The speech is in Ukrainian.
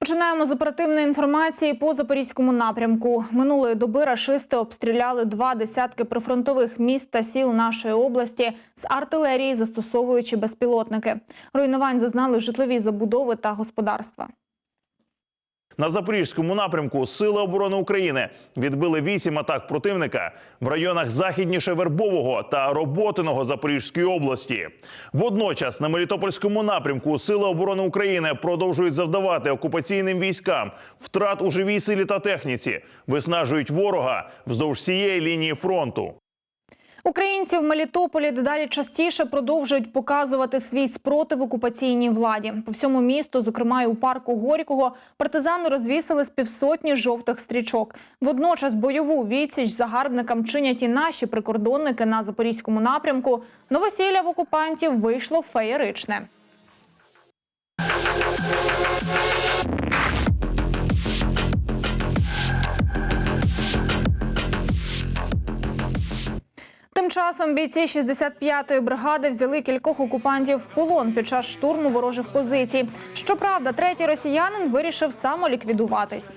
Починаємо з оперативної інформації по запорізькому напрямку. Минулої доби рашисти обстріляли два десятки прифронтових міст та сіл нашої області з артилерії, застосовуючи безпілотники. Руйнувань зазнали житлові забудови та господарства. На запорізькому напрямку Сили оборони України відбили вісім атак противника в районах західніше Вербового та Роботиного Запорізької області. Водночас на Мелітопольському напрямку Сили оборони України продовжують завдавати окупаційним військам втрат у живій силі та техніці, виснажують ворога вздовж всієї лінії фронту. Українці в Мелітополі дедалі частіше продовжують показувати свій спротив окупаційній владі. По всьому місту, зокрема і у парку Горького, партизани розвісили з півсотні жовтих стрічок. Водночас бойову відсіч загарбникам чинять і наші прикордонники на запорізькому напрямку. Новосілля в окупантів вийшло феєричне. Тим часом бійці 65-ї бригади взяли кількох окупантів в полон під час штурму ворожих позицій. Щоправда, третій росіянин вирішив самоліквідуватись.